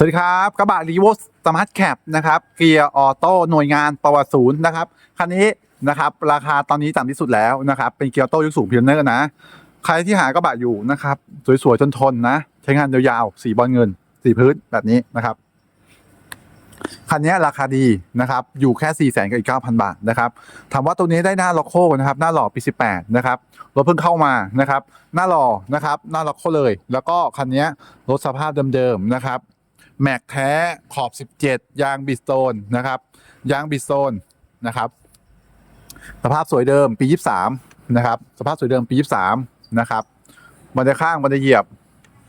สวัสดีครับกระบะรีโวสมาร์ทแคปนะครับเกียร์ออโต้หน่วยงานประวัติศูนย์นะครับคันนี้นะครับราคาตอนนี้ต่ำที่สุดแล้วนะครับเป็นเกียร์ออโต้ยุคสูงพิเนอร์นะ ใครที่หากระบะอยู่นะครับสวยๆทนทนๆนะ ใช้งานยาวๆสีบอลเงิน สีพื้นแบบนี้นะครับคันนี้ราคาดีนะครับอยู่แค่4ี่แสนกับอีกเก้าพันบาทนะครับถามว่าตัวนี้ได้หน้าล็อกโคนะครับหน้าหล่อปี18นะครับรถเพิ่งเข้ามานะครับหน้าหล่อนะครับหน้าล็อกโคเลย แล้วก็คันนี้รถสภาพเดิมๆนะครับ แม็กแท้ขอบ 17 ยางบิสโตนนะครับ ยางบิสโตนนะครับ สภาพสวยเดิมปี 23 นะครับ สภาพสวยเดิมปี 23 นะครับบันไดข้างบันไดเหยียบ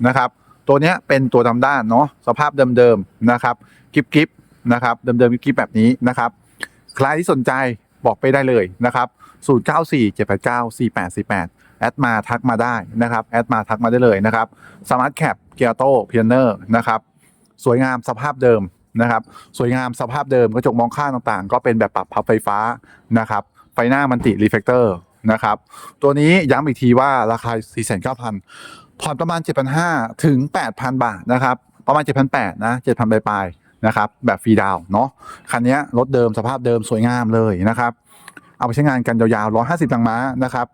นะครับ ตัวเนี้ยเป็นตัวดำด้านเนาะสภาพเดิมๆนะครับกิบกิบนะครับเดิมๆกิบแบบนี้นะครับ ใครที่สนใจบอกไปได้เลยนะครับ 094 789 4848 แอดมาทักมาได้นะครับ แอดมาทักมาได้เลยนะครับสมาร์ทแคปเกียร์โต้เพียเนอร์นะครับ สวยงามสภาพเดิมนะครับ สวยงามสภาพเดิมกระจกมองข้างต่างๆ ก็เป็นแบบปรับพับไฟฟ้านะครับไฟหน้ามันติรีเฟกเตอร์นะครับ ตัวนี้ย้ำอีกทีว่าราคา 4,900ผ่อนประมาณ 7,500 ถึง 8,000 บาทนะครับ ประมาณ 7,800 นะ 7,000ปลายๆนะครับ แบบฟรีดาวเนาะ คันนี้รถเดิมสภาพเดิมสวยงามเลยนะครับ เอาไปใช้งานกันยาวๆ 150แรงม้านะครับ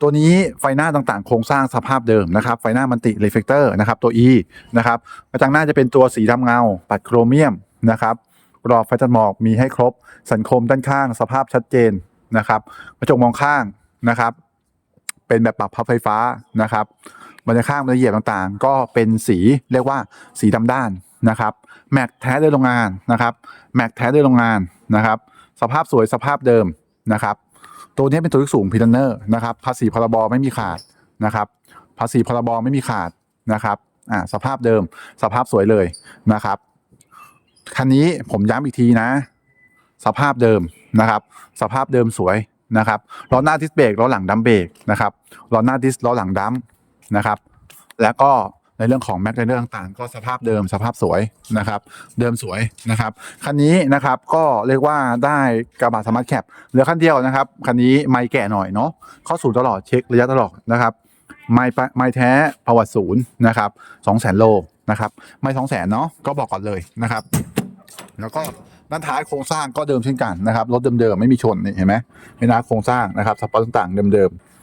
ตัวนี้ไฟหน้าต่างๆ โครงสร้างสภาพเดิมนะครับ ไฟหน้ามันติรีเฟกเตอร์นะครับ ตัว E นะครับกระจังหน้าจะเป็นตัวสีดำเงา ปัดโครเมียมนะครับรอบไฟตัดหมอกมีให้ครบ สันคมด้านข้าง สภาพชัดเจนนะครับ กระจกมองข้างนะครับ เป็นแบบปรับพับไฟฟ้านะครับบรรยากข้างบรรยเหยียบต่างๆ ก็เป็นสีเรียกว่าสีดำด้านนะครับแม็กแท้ด้วยโรงงานนะครับแม็กแท้ด้วยโรงงานนะครับ สภาพสวยสภาพเดิมนะครับ ตัวนี้เป็นตัวที่สูงพิลเนอร์นะครับ ภาษีพรบไม่มีขาดนะครับ ภาษีพรบไม่มีขาดนะครับอ่าสภาพเดิมสภาพสวยเลยนะครับคันนี้ผมย้ำอีกทีนะ สภาพเดิมนะครับ สภาพเดิมสวยนะครับล้อหน้าดิสเบรกล้อหลังดัมเบรกนะครับล้อหน้าดิสล้อหลังดัมนะครับ แล้วก็ ในเรื่องของแม็กในเรื่องต่างก็สภาพเดิมสภาพสวยนะครับ เดิมสวยนะครับ คันนี้นะครับก็เรียกว่าได้กระบะสมาร์ทแคปเหลือคันเดียวนะครับ คันนี้ไม่แก่หน่อยเนาะเข้าศูนย์ตลอดเช็คระยะตลอดนะครับไม่ปไม่แท้ประวัติศูนย์นะครับสองแสนโลนะครับ ไม่สองแสนเนาะก็บอกก่อนเลยนะครับ แล้วก็ด้านท้ายโครงสร้างก็เดิมเช่นกันนะครับรถเดิมๆไม่มีชนนี่เห็นไหมไม่นาโครงสร้างนะครับสปอร์ตต่างๆเดิมๆ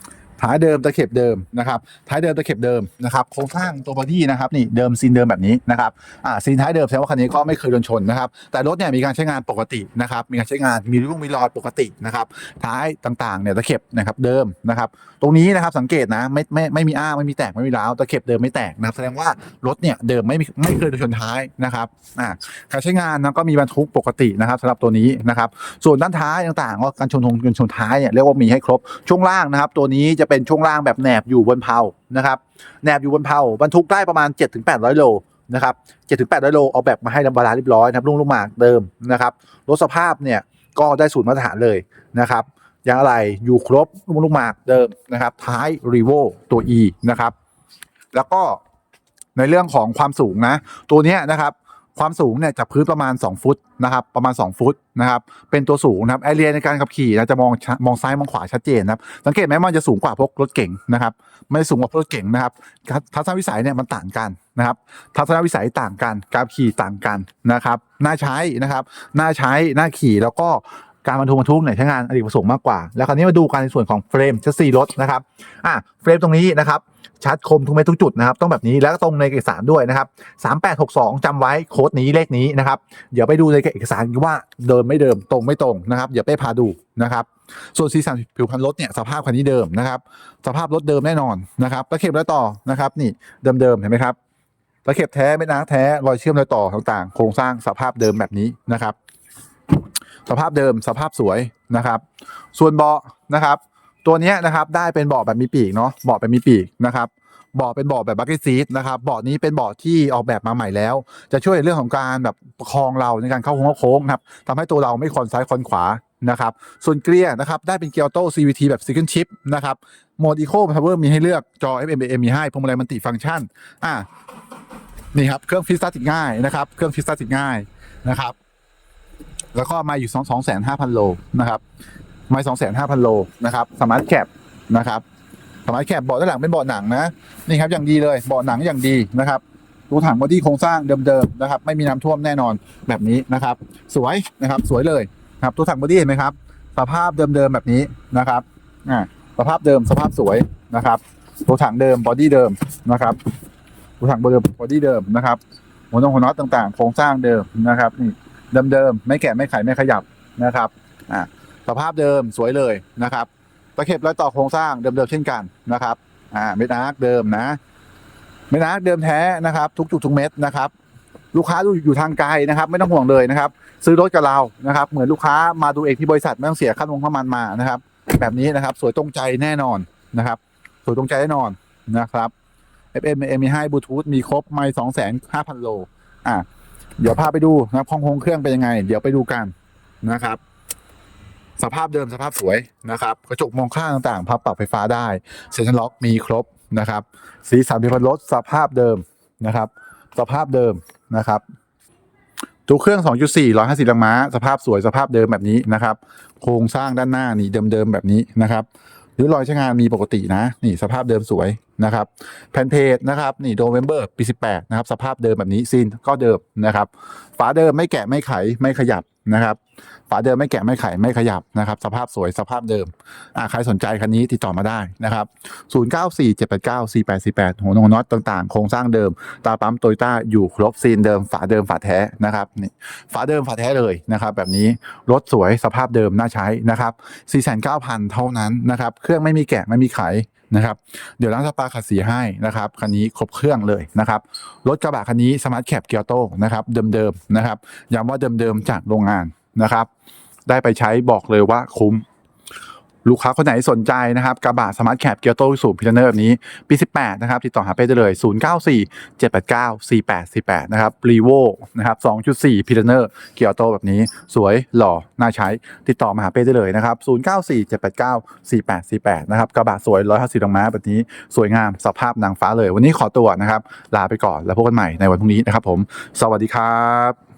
ท้ายเดิมตะเข็บเดิมนะครับท้ายเดิมตะเข็บเดิมนะครับโครงสร้างตัวบอดี้นะครับนี่เดิมซีนเดิมแบบนี้นะครับอ่าซีนท้ายเดิมแสดงว่าคันนี้ก็ไม่เคยโดนชนนะครับแต่รถเนี่ยมีการใช้งานปกตินะครับมีการใช้งานมีรุ่งมีรอยปกตินะครับท้ายต่างๆเนี่ยตะเข็บนะครับเดิมนะครับตรงนี้นะครับสังเกตนะไม่ไม่ไม่มีอ้าไม่มีแตกไม่มีร้าวตะเข็บเดิมไม่แตกนะครับแสดงว่ารถเนี่ยเดิมไม่ไม่เคยโดนชนท้ายนะครับอ่าการใช้งานนะก็มีบรรทุกปกตินะครับสำหรับตัวนี้นะครับส่วนด้านท้ายต่างๆก็การชนทงชนท้ายเนี่ยเรียกว่ามีให้ครบช่วงล่างนะครับตัวนี้จะเป็นช่วงล่างแบบแหนบอยู่บนเพลานะครับแหนบอยู่บนเพลาบรรทุกได้ประมาณ 7-800 โลนะครับ7-800 โลเอาแบบมาให้ลำบาลาเรียบร้อยนะครับลุงลุงหมากเดิมนะครับรถสภาพเนี่ยก็ได้สูตรมาตรฐานเลยนะครับยางอะไรอยู่ครบลุงลุงหมากเดิมนะครับท้ายรีโวตัว E นะครับแล้วก็ในเรื่องของความสูงนะ ตัวนี้นะครับ ความสูงเนี่ยจากพื้นประมาณ 2 ฟุตนะครับประมาณ 2 ฟุตนะครับเป็นตัวสูงนะครับแอเรียในการขับขี่นะจะมองมองซ้ายมองขวาชัดเจนนะครับสังเกตไหมมันจะสูงกว่าพวกรถเก่งนะครับไม่สูงกว่ารถเก่งนะครับทัศทัศนวิสัยเนี่ยมันต่างกันนะครับทัศนวิสัยต่างกันการขี่ต่างกันนะครับน่าใช้นะครับน่าใช้น่าขี่แล้วก็ การบรรทุกบรรทุกเนี่ยใช้งานอดีตประสงค์มากกว่า แล้วคราวนี้มาดูกันในส่วนของเฟรมชัสซีรถนะครับอะเฟรมตรงนี้นะครับชัดคมทุกเม็ดทุกจุดนะครับต้องแบบนี้แล้วก็ตรงในเอกสารด้วยนะครับ3862จำไว้โค้ดนี้เลขนี้นะครับเดี๋ยวไปดูในเอกสารว่าเดิมไม่เดิมตรงไม่ตรงนะครับเดี๋ยวไปพาดูนะครับส่วนสีสันผิวพันรถเนี่ยสภาพคันนี้เดิมนะครับสภาพรถเดิมแน่นอนนะครับตะเข็บรอยต่อนะครับนี่เดิมๆเห็นไหมครับตะเข็บแท้ไม่น้าแท้รอยเชื่อมรอยต่อต่างๆ โครงสร้างสภาพเดิมแบบนี้นะครับ สภาพเดิมสภาพสวยนะครับ ส่วนเบาะนะครับ ตัวนี้นะครับได้เป็นเบาะแบบมีปีกเนาะเบาะแบบมีปีกนะครับเบาะเป็นเบาะแบบบักเก็ตซีทนะครับเบาะนี้เป็นเบาะที่ออกแบบมาใหม่แล้ว จะช่วยเรื่องของการแบบประคองเราในการเข้าโค้งโค้งนะครับทำให้ตัวเราไม่คอนซ้ายคอนขวานะครับ ส่วนเกียร์นะครับ ได้เป็นเกียร์ออโต้ CVT แบบ Second Chip นะครับโหมด Eco Power มีให้เลือกจอ FM AM มีให้พวงมาลัยมันติฟังก์ชันอ่านี่ครับ เครื่องฟิสตาติดง่ายนะครับ เครื่องฟิสตาติดง่ายนะครับ แล้วก็มาอยู่สองสองแสนห้าพันโลนะครับมาสองแสนห้าพันโลนะครับสมาร์ทแคปนะครับสมาร์ทแคปเบาะด้านหลังเป็นเบาะหนังนะนี่ครับอย่างดีเลยเบาะหนังอย่างดีนะครับตัวถังบอดี้โครงสร้างเดิมๆนะครับ ไม่มีน้ำท่วมแน่นอนแบบนี้นะครับ สวยนะครับสวยเลยครับตัวถังบอดี้เห็นไหมครับ สภาพเดิมๆแบบนี้นะครับอ่าสภาพเดิมสภาพสวยนะครับ ตัวถังเดิมบอดี้เดิมนะครับตัวถังเดิมบอดี้เดิมนะครับหัวนงหัวน็อตต่างๆ โครงสร้างเดิมนะครับนี่ เดิมๆไม่แกะไม่ไขไม่ขยับนะครับอ่าสภาพเดิมสวยเลยนะครับตะเข็บรอยต่อโครงสร้างเดิมๆเช่นกันนะครับอ่าเม็ดอาร์คเดิมนะเม็ดอาร์คเดิมแท้นะครับ ทุกจุดทุกเม็ดนะครับ ลูกค้าดูอยู่ทางไกลนะครับ ไม่ต้องห่วงเลยนะครับ ซื้อรถกับเรานะครับ เหมือนลูกค้ามาดูเองที่บริษัทไม่ต้องเสียค่าลงน้ำมันมานะครับ แบบนี้นะครับ สวยตรงใจแน่นอนนะครับ สวยตรงใจแน่นอนนะครับ FM มีให้บลูทูธมีครบไม่สองแสนห้าพันโลอะ เดี๋ยวพาไปดูนะครับห้องโฮงเครื่องเป็นยังไง เดี๋ยวไปดูกันนะครับ สภาพเดิมสภาพสวยนะครับ กระจกมองข้างต่างๆพับปรับไฟฟ้าได้เซ็นทรัลล็อกมีครบนะครับ สีสันพิพันรถสภาพเดิมนะครับ สภาพเดิมนะครับตัวเครื่อง 2.4 150แรงม้า สภาพสวยสภาพเดิมแบบนี้นะครับ โครงสร้างด้านหน้านี่เดิมๆแบบนี้นะครับ รือรอยใช้งานมีปกตินะ นี่สภาพเดิมสวยนะครับแผ่นเพจนะครับนี่โดเวมเบอร์ปี18 นะครับ สภาพเดิมแบบนี้ซีนก็เดิมนะครับ ฝาเดิมไม่แกะไม่ไขไม่ขยับ นะครับฝาเดิมไม่แกะไม่ไขไม่ขยับนะครับ สภาพสวยสภาพเดิมอ่าใครสนใจคันนี้ติดต่อมาได้นะครับ 0947894848 หัวโนน็อตต่างๆ โครงสร้างเดิม ตาปั๊มโตโยต้าอยู่ครบซีนเดิม ฝาเดิมฝาแท้นะครับนี่ฝาเดิมฝาแท้เลยนะครับ แบบนี้รถสวยสภาพเดิมน่าใช้นะครับ49,000 เท่านั้นนะครับ เครื่องไม่มีแกะไม่มีไขนะครับเดี๋ยวร้านสปาขัดสีให้นะครับคันนี้ครบเครื่องเลยนะครับรถกระบะคันนี้สมาร์ทแคปเกียร์โต้นะครับเดิมๆนะครับย้ำว่าเดิมๆจากโรงงาน นะครับ ได้ไปใช้บอกเลยว่าคุ้ม ลูกค้าคนไหนสนใจนะครับ กระบะสมาร์ทแคปเกียร์โต้สูบพิจเนอร์แบบนี้ ปี 18 นะครับ ติดต่อหาเป้ได้เลย 094 789 4848 นะครับรีโวนะครับ 2.4พิจเนอร์เกียร์โต้แบบนี้ สวยหล่อ น่าใช้ ติดต่อมาหาเป้ได้เลยนะครับ 094 789 4848 นะครับ กระบะสวย 150แรงม้าแบบนี้ สวยงามสภาพนางฟ้าเลย วันนี้ขอตัวนะครับ ลาไปก่อนแล้วพบกันใหม่ในวันพรุ่งนี้นะครับผม สวัสดีครับ